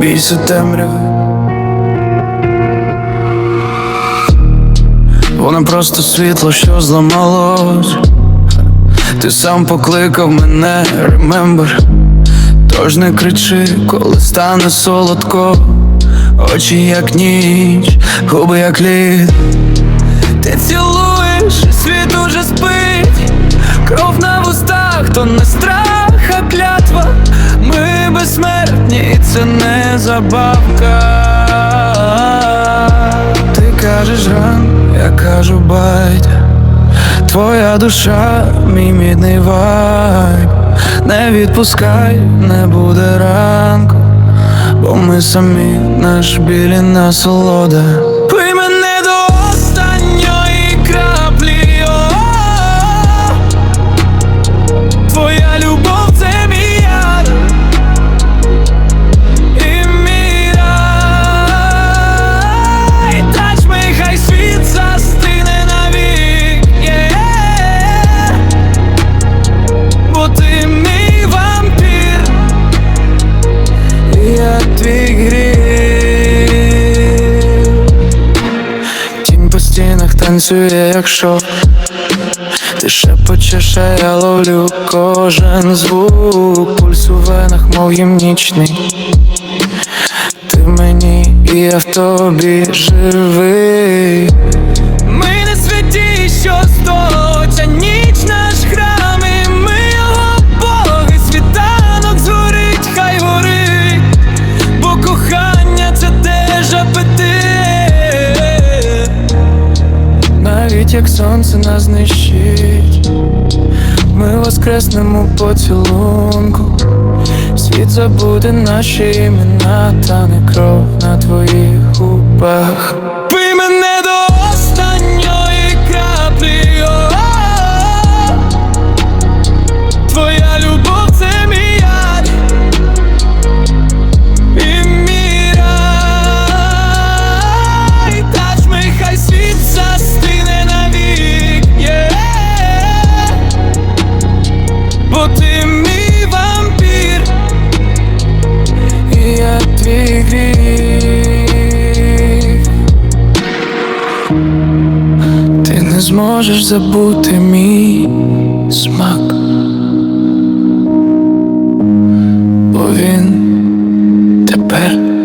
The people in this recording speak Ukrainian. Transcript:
бійся темряви. Вона просто світло, що зламалось. Ти сам покликав мене, remember Тож не кричи, коли стане солодко, очі як ніч, губи як лід. Ти цілуєш, світ уже спить, кров на вустах, то не страх, а клятва. Ми безсмертні, це не забавка. Ти кажеш ран, я кажу байдя. Твоя душа, мій мідний вайб Не відпускай, не буде ранку, бо ми самі наш білі насолода. Пий мене твій гріх. Тінь по стінах танцює, як шов ти шепочеш, а я ловлю кожен звук, пульс у венах, мов гімнічний Ти в мені, і я в тобі живий. Навіть як сонце нас знищить, ми воскреснемо поцілунку. Світ забуде наші імена, та не кров на твоїх губах. зможеш забути мій смак, бо він тепер.